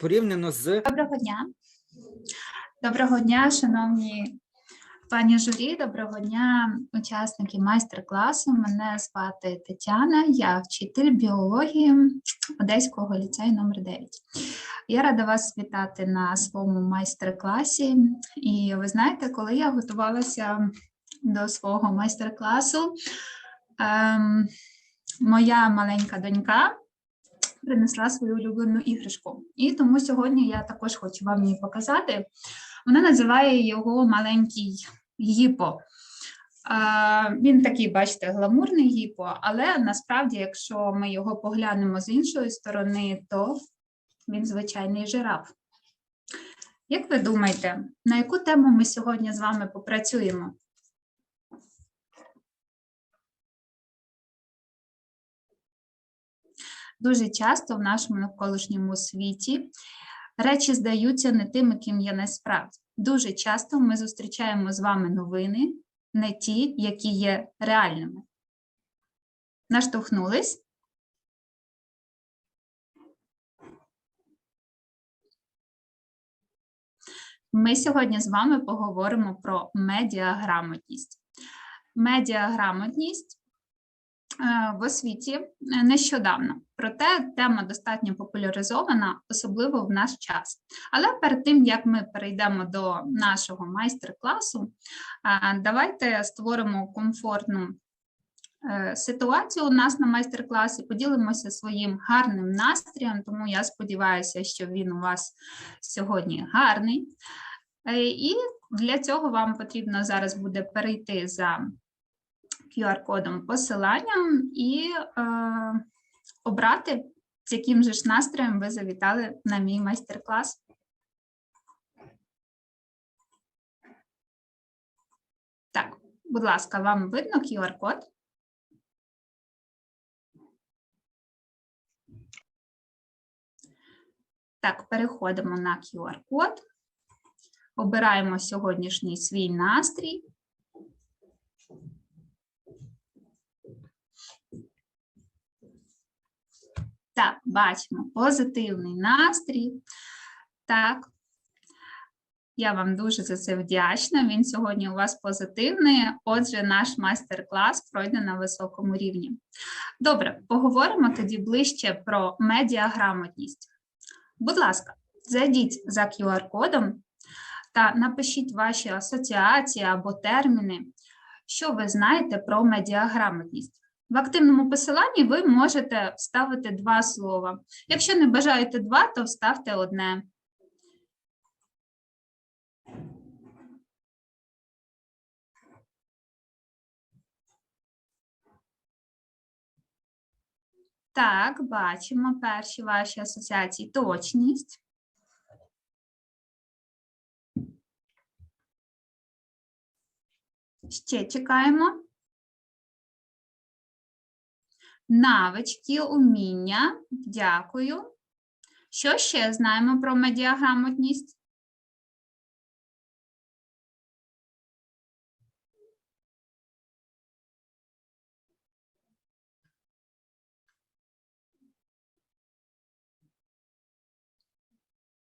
порівняно з Доброго дня. Доброго дня, шановні пані журі, доброго дня, учасники майстер-класу. Мене звати Тетяна, я вчитель біології Одеського ліцею номер 9. Я рада вас вітати на своєму майстер-класі. І ви знаєте, коли я готувалася до свого майстер-класу, ем, моя маленька донька принесла свою улюблену іграшку. І тому сьогодні я також хочу вам її показати. Вона називає його маленький гіпо. Він такий, бачите, гламурний гіпо, але насправді, якщо ми його поглянемо з іншої сторони, то він звичайний жираф. Як ви думаєте, на яку тему ми сьогодні з вами попрацюємо? Дуже часто в нашому навколишньому світі речі здаються не тими, ким є насправді. Дуже часто ми зустрічаємо з вами новини, не ті, які є реальними. Наштовхнулись? Ми сьогодні з вами поговоримо про медіаграмотність. Медіаграмотність в освіті е, нещодавно, проте тема достатньо популяризована, особливо в наш час. Але перед тим як ми перейдемо до нашого майстер-класу, е, давайте створимо комфортну е, ситуацію у нас на майстер-класі, поділимося своїм гарним настроєм, тому я сподіваюся, що він у вас сьогодні гарний. Е, І для цього вам потрібно зараз буде перейти за QR-кодом посиланням і е, обрати, з яким же ж настроєм ви завітали на мій майстер-клас. Так, будь ласка, вам видно QR-код? Так, переходимо на QR-код. Обираємо сьогоднішній свій настрій. Так, бачимо позитивний настрій. Так. Я вам дуже за це вдячна. Він сьогодні у вас позитивний. Отже, наш майстер-клас пройде на високому рівні. Добре, поговоримо тоді ближче про медіаграмотність. Будь ласка, зайдіть за QR-кодом та напишіть ваші асоціації або терміни, що ви знаєте про медіаграмотність. В активному посиланні ви можете вставити два слова. Якщо не бажаєте два, то вставте одне. Так, бачимо перші ваші асоціації. Точність. Ще чекаємо. Навички, уміння. Дякую. Що ще знаємо про медіаграмотність?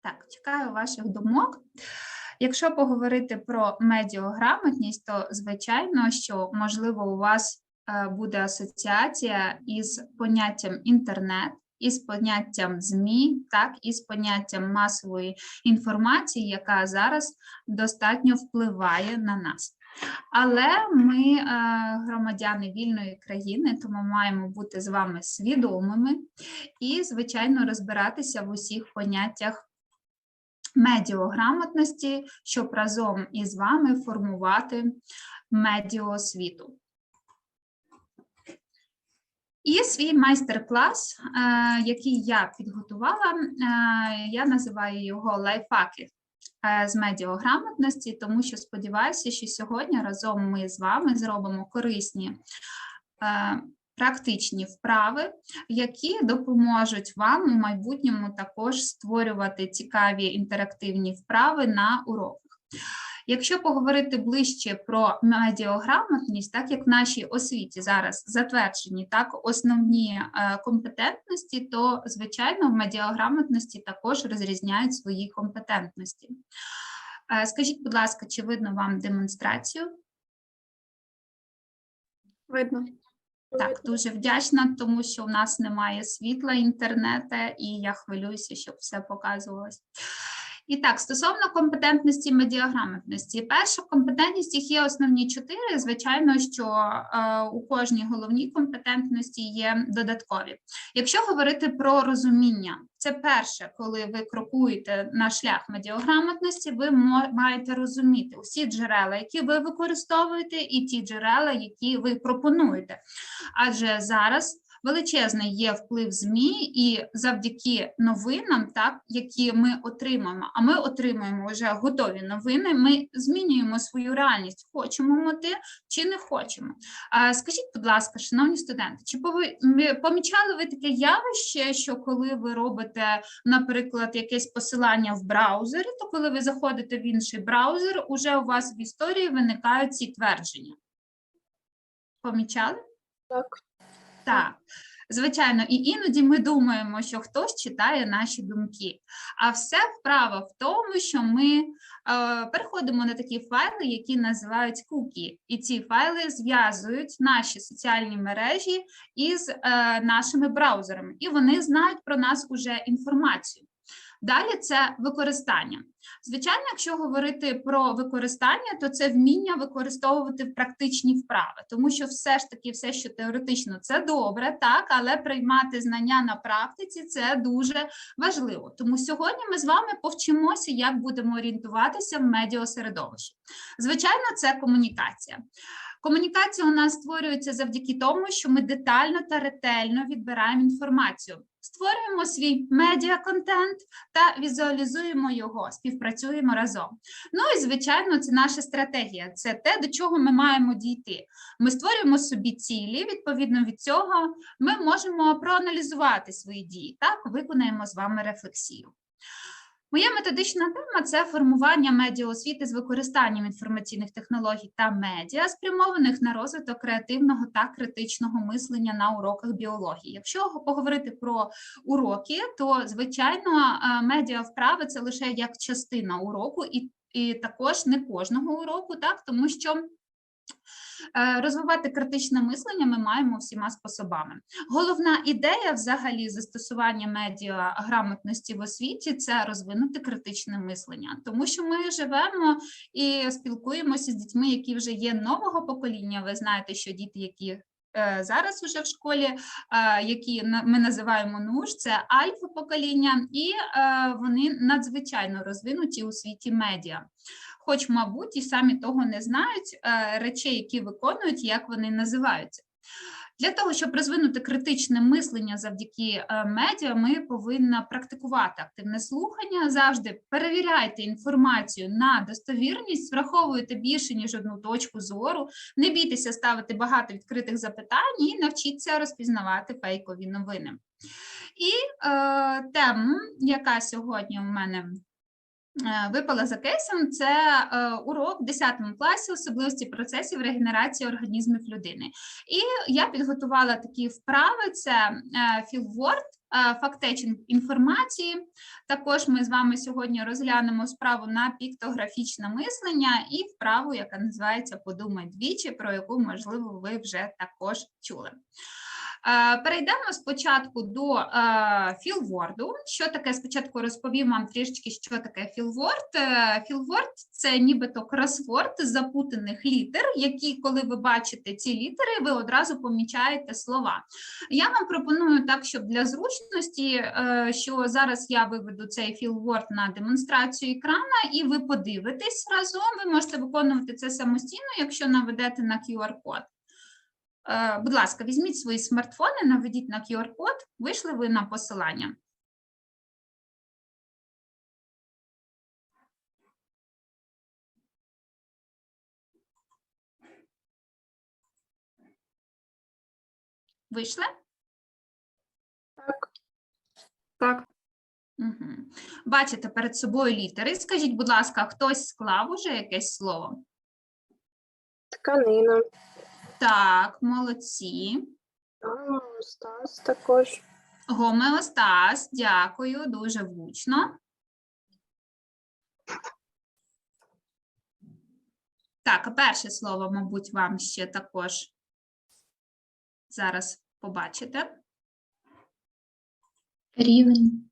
Так, чекаю ваших думок. Якщо поговорити про медіаграмотність, то звичайно, що можливо у вас буде асоціація із поняттям інтернет, із поняттям ЗМІ, так і з поняттям масової інформації, яка зараз достатньо впливає на нас. Але ми е, громадяни вільної країни, тому маємо бути з вами свідомими і, звичайно, розбиратися в усіх поняттях медіограмотності, щоб разом із вами формувати медіосвіту. І свій майстер-клас, е, який я підготувала, е, я називаю його лайфхаки е, з медіаграмотності, тому що сподіваюся, що сьогодні разом ми з вами зробимо корисні практичні вправи, які допоможуть вам у майбутньому також створювати цікаві інтерактивні вправи на уроках. Якщо поговорити ближче про медіаграмотність, так як в нашій освіті зараз затверджені так основні е, компетентності, то звичайно в медіаграмотності також розрізняють свої компетентності. Е, Скажіть, будь ласка, чи видно вам демонстрацію? Видно. Так, дуже вдячна, тому що у нас немає світла інтернету, і я хвилююся, щоб все показувалось. І так, стосовно компетентності медіаграмотності, перша компетентність їх є основні чотири. Звичайно, що е, у кожній головній компетентності є додаткові. Якщо говорити про розуміння, це перше, коли ви крокуєте на шлях медіаграмотності, ви маєте розуміти усі джерела, які ви використовуєте, і ті джерела, які ви пропонуєте. Адже зараз величезний є вплив ЗМІ, і завдяки новинам, так які ми отримаємо, а ми отримуємо вже готові новини. Ми змінюємо свою реальність. Хочемо ми те чи не хочемо. А скажіть, будь ласка, шановні студенти, чи пови- помічали ви таке явище, що коли ви робите, наприклад, якесь посилання в браузері, то коли ви заходите в інший браузер, уже у вас в історії виникають ці твердження? Помічали? Так. Так, звичайно, і іноді ми думаємо, що хтось читає наші думки. А все вправа в тому, що ми е, переходимо на такі файли, які називають кукі, і ці файли зв'язують наші соціальні мережі із е, нашими браузерами, і вони знають про нас уже інформацію. Далі це використання. Звичайно, якщо говорити про використання, то це вміння використовувати в практичні вправи, тому що все ж таки, все, що теоретично, це добре, так, але приймати знання на практиці це дуже важливо. Тому сьогодні ми з вами повчимося, як будемо орієнтуватися в медіасередовищі. Звичайно, це комунікація. Комунікація у нас створюється завдяки тому, що ми детально та ретельно відбираємо інформацію. Створюємо свій медіа-контент та візуалізуємо його, співпрацюємо разом. Ну і звичайно, це наша стратегія. Це те, до чого ми маємо дійти. Ми створюємо собі цілі. Відповідно від цього, ми можемо проаналізувати свої дії. Так, виконаємо з вами рефлексію. Моя методична тема це формування медіаосвіти з використанням інформаційних технологій та медіа, спрямованих на розвиток креативного та критичного мислення на уроках біології. Якщо поговорити про уроки, то звичайно е, медіа вправи це лише як частина уроку, і, і також не кожного уроку, так тому що. Е, Розвивати критичне мислення ми маємо всіма способами. Головна ідея взагалі застосування медіа грамотності в освіті це розвинути критичне мислення, тому що ми живемо і спілкуємося з дітьми, які вже є нового покоління. Ви знаєте, що діти, які е, зараз уже в школі, е, які ми називаємо НУШ, це альфа покоління, і вони надзвичайно розвинуті у світі медіа. Хоч, мабуть, і самі того не знають е, речей, які виконують, як вони називаються. Для того, щоб розвинути критичне мислення завдяки е, медіа, ми повинні практикувати активне слухання. Завжди перевіряйте інформацію на достовірність, враховуйте більше ніж одну точку зору, не бійтеся ставити багато відкритих запитань і навчіться розпізнавати фейкові новини. І е, тему, яка сьогодні у мене випала за кейсом, це е, урок в 10 класі особливості процесів регенерації організмів людини. І я підготувала такі вправи: це е, філворд, е, інформації. Також ми з вами сьогодні розглянемо справу на піктографічне мислення і вправу, яка називається Подумай двічі, про яку, можливо, ви вже також чули. Е, Перейдемо спочатку до е, філворду. Що таке? Спочатку розповім вам трішечки, що таке філворд. Е, Філворд це нібито кросворд запутаних літер, які, коли ви бачите ці літери, ви одразу помічаєте слова. Я вам пропоную так, щоб для зручності, е, що зараз я виведу цей філворд на демонстрацію екрана, і ви подивитесь разом. Ви можете виконувати це самостійно, якщо наведете на QR-код. Е, Будь ласка, візьміть свої смартфони, наведіть на QR-код, вийшли ви на посилання. Вийшли? Так. Так. Угу. Бачите перед собою літери. Скажіть, будь ласка, хтось склав уже якесь слово? Тканина. Так, молодці. Стас також. Гомеостаз, дякую, дуже влучно. Так, а перше слово, мабуть, вам ще також зараз побачите. Рівень.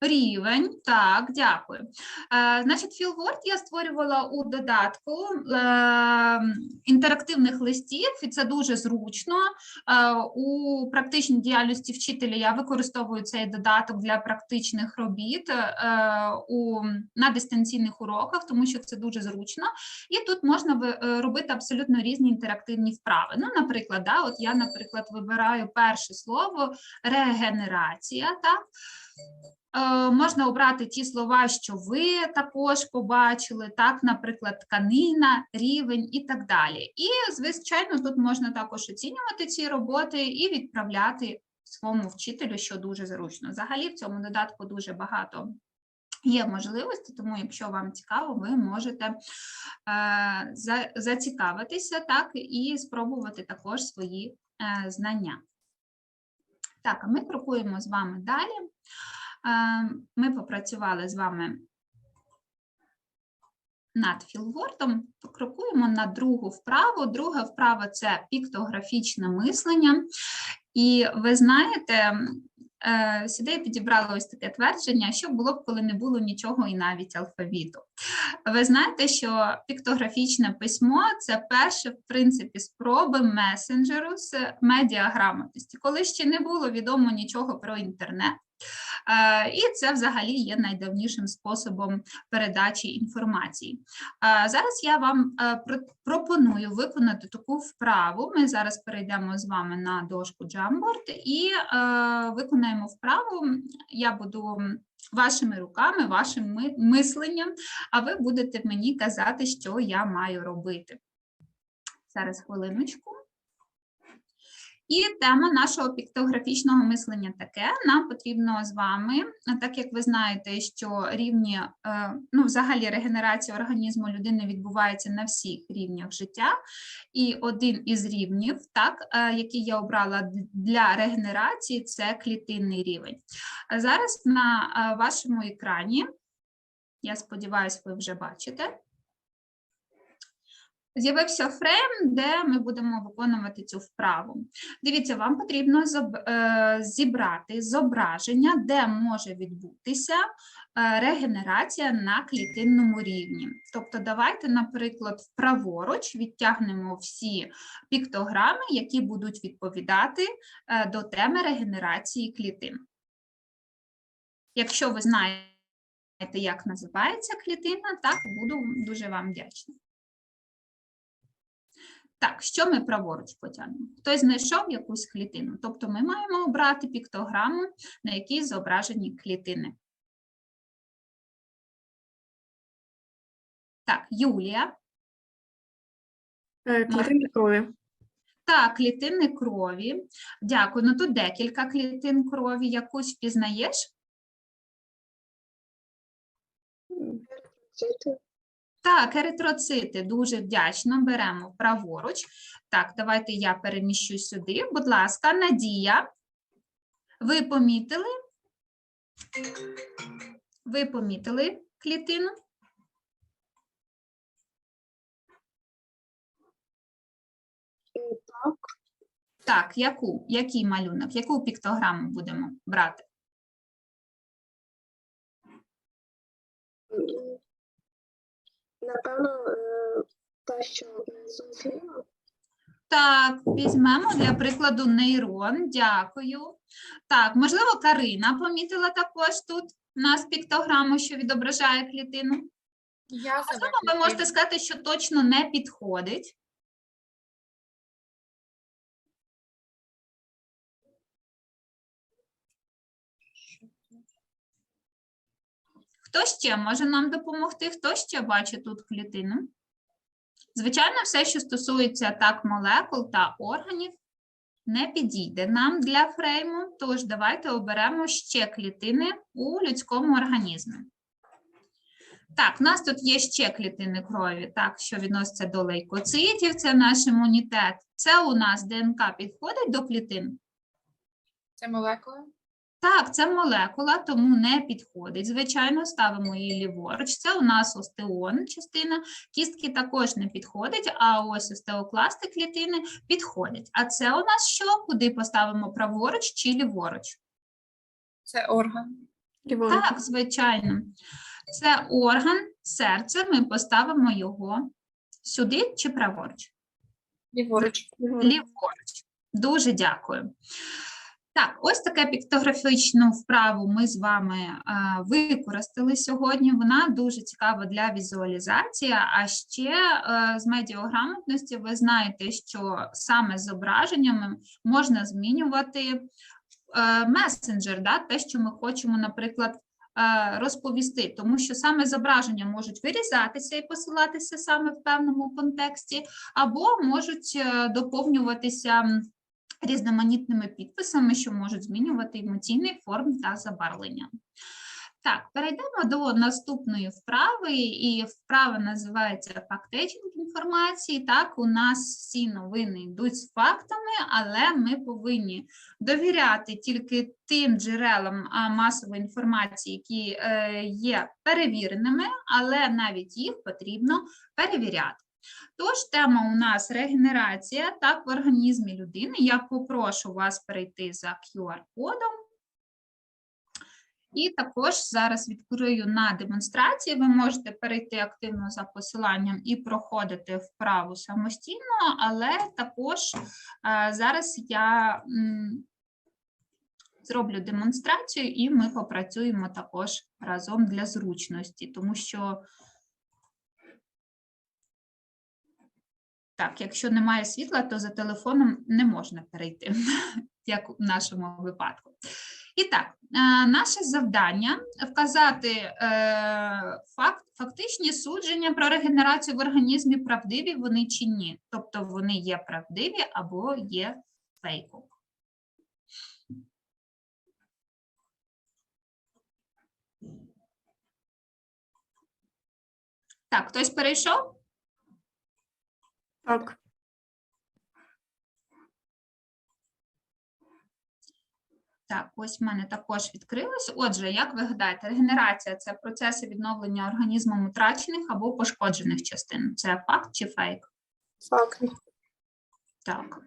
Рівень, так, дякую. Е, значить, філворд я створювала у додатку е, інтерактивних листів, і це дуже зручно. Е, у практичній діяльності вчителя я використовую цей додаток для практичних робіт е, у, на дистанційних уроках, тому що це дуже зручно. І тут можна ви- е, робити абсолютно різні інтерактивні вправи. Ну, наприклад, да, от я, наприклад, вибираю перше слово регенерація. Так? Е, Можна обрати ті слова, що ви також побачили, так, наприклад, тканина, рівень і так далі. І, звичайно, тут можна також оцінювати ці роботи і відправляти своєму вчителю, що дуже зручно. Взагалі в цьому додатку дуже багато є можливостей, тому якщо вам цікаво, ви можете е, за- зацікавитися так, і спробувати також свої е, знання. Так, а ми крокуємо з вами далі. Ми попрацювали з вами над філвордом, покрокуємо на другу вправу. Друга вправа це піктографічне мислення. І ви знаєте, е, сюди я підібрала ось таке твердження, що було б, коли не було нічого і навіть алфавіту. Ви знаєте, що піктографічне письмо це перше, в принципі, спроби месенджеру з медіаграмотності, коли ще не було відомо нічого про інтернет. Е, І це взагалі є найдавнішим способом передачі інформації. Е, Зараз я вам е, пропоную виконати таку вправу. Ми зараз перейдемо з вами на дошку Jamboard і виконаємо вправу. Я буду вашими руками, вашим мисленням, а ви будете мені казати, що я маю робити. Зараз хвилиночку. І тема нашого піктографічного мислення таке: нам потрібно з вами, так як ви знаєте, що рівні, е, ну, взагалі, регенерація організму людини відбувається на всіх рівнях життя. І один із рівнів, так, е, який я обрала для регенерації, це клітинний рівень. Зараз на е, вашому екрані, я сподіваюся, ви вже бачите. З'явився фрейм, де ми будемо виконувати цю вправу. Дивіться, вам потрібно е, зібрати зображення, де може відбутися е, регенерація на клітинному рівні. Тобто, давайте, наприклад, праворуч відтягнемо всі піктограми, які будуть відповідати е, до теми регенерації клітин. Якщо ви знаєте, як називається клітина, так буду дуже вам вдячна. Так, що ми праворуч потягнемо? Хтось знайшов якусь клітину, тобто ми маємо обрати піктограму, на якій зображені клітини. Так, Юлія. Е, Клітинки крові. Так, клітини крові. Дякую. Ну тут декілька клітин крові. Якусь впізнаєш? Цити. Так, еритроцити, дуже вдячно. Беремо праворуч. Так, давайте я переміщу сюди. Будь ласка, Надія. Ви помітили? Ви помітили клітину? Так. Так, яку? Який малюнок? Яку піктограму будемо брати? Напевно, те, що внизу. Так, візьмемо для прикладу нейрон. Дякую. Так, можливо, Карина помітила також тут у нас піктограму, що відображає клітину. Я Можливо, ви можете сказати, що точно не підходить. Хто ще може нам допомогти? Хто ще бачить тут клітину? Звичайно, все, що стосується так молекул та органів, не підійде нам для фрейму, тож давайте оберемо ще клітини у людському організмі. Так, у нас тут є ще клітини крові, так, що відноситься до лейкоцитів, це наш імунітет. Це у нас ДНК підходить до клітин? Це молекула. Так, це молекула, тому не підходить. Звичайно, ставимо її ліворуч. Це у нас остеон, частина. Кістки також не підходить, а ось остеокласти клітини підходять. А це у нас що? Куди поставимо праворуч чи ліворуч? Це орган. Ліворуч. Так, звичайно. Це орган, серце. Ми поставимо його сюди чи праворуч? Ліворуч. Ліворуч. Ліворуч. Дуже дякую. Так, ось таке піктографічну вправу ми з вами е, використали сьогодні. Вона дуже цікава для візуалізації. А ще е, з медіаграмотності ви знаєте, що саме зображеннями можна змінювати е, месенджер, да, те, що ми хочемо, наприклад, розповісти, тому що саме зображення можуть вирізатися і посилатися саме в певному контексті, або можуть доповнюватися різноманітними підписами, що можуть змінювати емоційний форм та забарвлення. Так, перейдемо до наступної вправи, і вправа називається фактичник інформації. Так, у нас всі новини йдуть з фактами, але ми повинні довіряти тільки тим джерелам масової інформації, які е, є перевіреними, але навіть їх потрібно перевіряти. Тож тема у нас регенерація так в організмі людини. Я попрошу вас перейти за QR-кодом. І також зараз відкрию на демонстрації. Ви можете перейти активно за посиланням і проходити вправу самостійно, але також е, зараз я зроблю демонстрацію і ми попрацюємо також разом для зручності, тому що Так, якщо немає світла, то за телефоном не можна перейти, як у нашому випадку. І так, е, наше завдання вказати е, факт, фактичні судження про регенерацію в організмі правдиві вони чи ні. Тобто вони є правдиві або є фейком. Так, хтось перейшов? Так. Так, ось в мене також відкрилось. Отже, як ви гадаєте, регенерація це процеси відновлення організмом втрачених або пошкоджених частин. Це факт чи фейк? Факт. Так.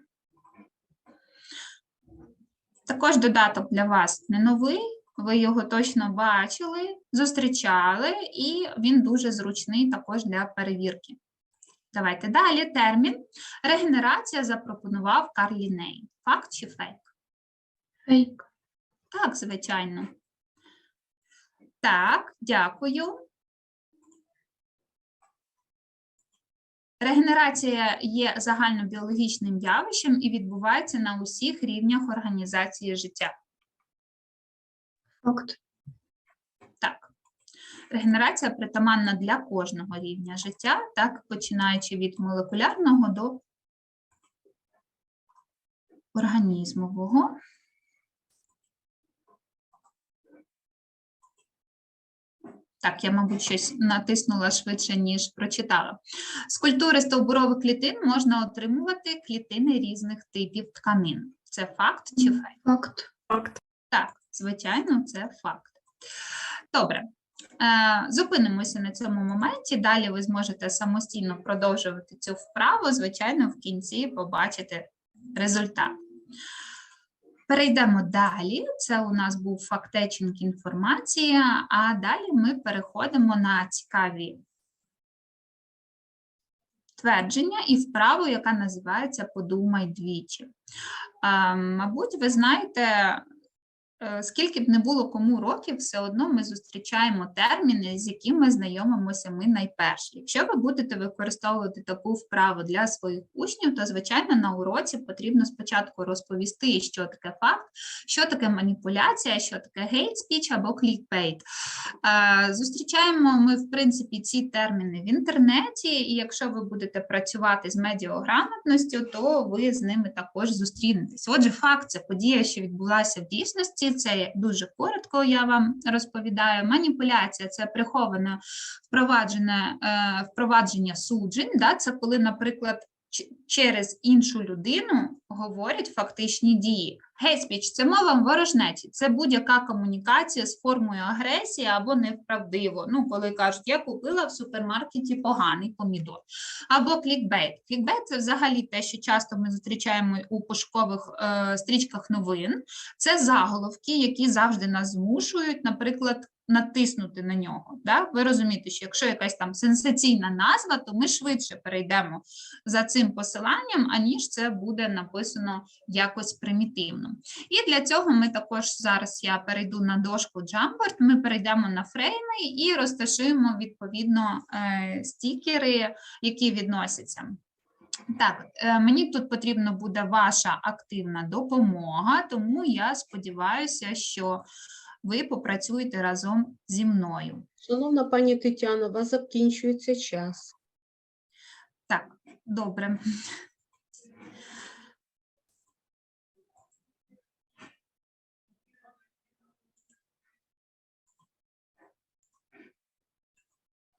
Також додаток для вас не новий. Ви його точно бачили, зустрічали, і він дуже зручний також для перевірки. Давайте далі. Термін. Регенерація запропонував Карл Ліней. Факт чи фейк? Фейк. Так, звичайно. Так, дякую. Регенерація є загальнобіологічним явищем і відбувається на усіх рівнях організації життя. Факт. Регенерація притаманна для кожного рівня життя, так починаючи від молекулярного до організмового. Так, я, мабуть, щось натиснула швидше, ніж прочитала. З культури стовбурових клітин можна отримувати клітини різних типів тканин. Це факт чи фейк? Факт. Факт. Так, звичайно, це факт. Добре. Е, Зупинимося на цьому моменті. Далі ви зможете самостійно продовжувати цю вправу. Звичайно, в кінці побачите результат. Перейдемо далі. Це у нас був фактечинг інформації, а далі ми переходимо на цікаві твердження і вправу, яка називається Подумай двічі. Е, Мабуть, ви знаєте, скільки б не було кому років, все одно ми зустрічаємо терміни, з якими знайомимося ми найперше. Якщо ви будете використовувати таку вправу для своїх учнів, то звичайно на уроці потрібно спочатку розповісти, що таке факт, що таке маніпуляція, що таке hate speech або. Е, Зустрічаємо ми, в принципі, ці терміни в інтернеті, і якщо ви будете працювати з медіаграмотністю, то ви з ними також зустрінетесь. Отже, факт це подія, що відбулася в дійсності. Це дуже коротко. Я вам розповідаю. Маніпуляція це приховане впроваджене е, впровадження суджень. Да? Це коли, наприклад, через іншу людину говорять фактичні дії. Гейспіч це мова ворожнечі, це будь-яка комунікація з формою агресії або неправдиво. Ну, коли кажуть, я купила в супермаркеті поганий помідор. Або клікбейт. Клікбейт це взагалі те, що часто ми зустрічаємо у пошукових е, стрічках новин. Це заголовки, які завжди нас змушують, наприклад, натиснути на нього. Да? Ви розумієте, що якщо якась там сенсаційна назва, то ми швидше перейдемо за цим посиланням, аніж це буде написано якось примітивно. І для цього ми також зараз я перейду на дошку Jamboard, ми перейдемо на фрейми і розташуємо відповідно е, стікери, які відносяться. Так, е, мені тут потрібна буде ваша активна допомога, тому я сподіваюся, що ви попрацюєте разом зі мною. Шановна пані Тетяно, у вас закінчується час. Так, добре.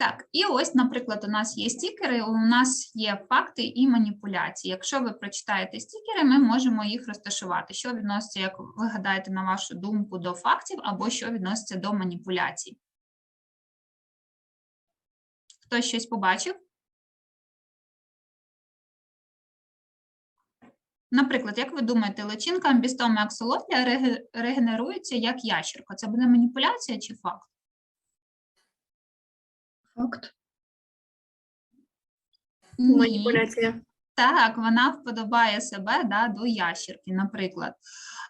Так, і ось, наприклад, у нас є стікери, у нас є факти і маніпуляції. Якщо ви прочитаєте стікери, ми можемо їх розташувати. Що відноситься, як ви гадаєте, на вашу думку, до фактів, або що відноситься до маніпуляцій. Хтось щось побачив? Наприклад, як ви думаєте, личинка амбістоми аксолотля регенерується як ящерка? Це буде маніпуляція чи факт? Факт. Ні. Маніпуляція. Так, вона вподобає себе да, до ящерки, наприклад.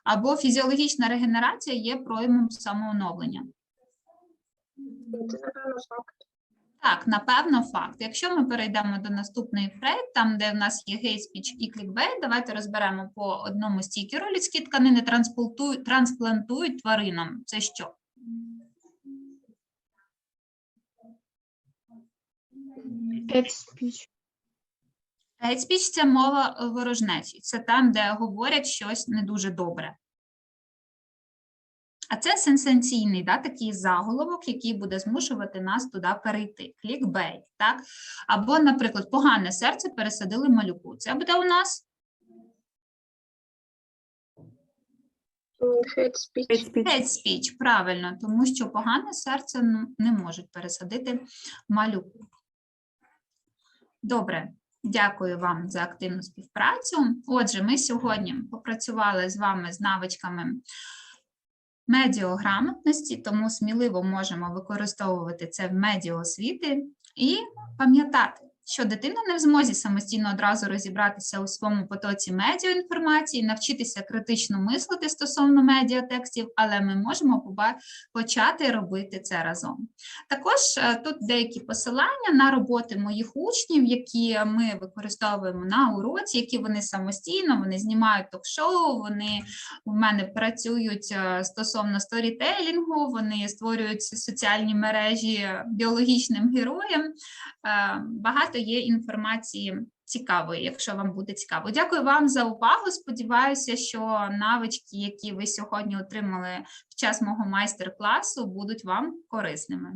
Або фізіологічна регенерація є проявом самооновлення. Це, напевно, факт. Так, напевно, факт. Якщо ми перейдемо до наступної фрейд, там, де в нас є speech і clickbait, давайте розберемо по одному стікеру. Людські тканини трансплантують тваринам. Це що? Hate speech. Hate speech – це мова ворожнечі. Це там, де говорять щось не дуже добре. А це сенсаційний да, такий заголовок, який буде змушувати нас туди перейти. Клікбейт, так? Або, наприклад, погане серце пересадили малюку. Це буде у нас Hate speech. Hate speech. hate speech, правильно, тому що погане серце ну, не можуть пересадити малюку. Добре, дякую вам за активну співпрацю. Отже, ми сьогодні попрацювали з вами з навичками медіаграмотності, тому сміливо можемо використовувати це в медіаосвіти і пам'ятати, що дитина не в змозі самостійно одразу розібратися у своєму потоці медіаінформації, навчитися критично мислити стосовно медіатекстів, але ми можемо почати робити це разом. Також е, тут деякі посилання на роботи моїх учнів, які ми використовуємо на уроці, які вони самостійно, вони знімають ток-шоу, вони у мене працюють е, стосовно сторітелінгу, вони створюють соціальні мережі біологічним героям. Е, Багато є інформації цікавої, якщо вам буде цікаво. Дякую вам за увагу. Сподіваюся, що навички, які ви сьогодні отримали в час мого майстер-класу, будуть вам корисними.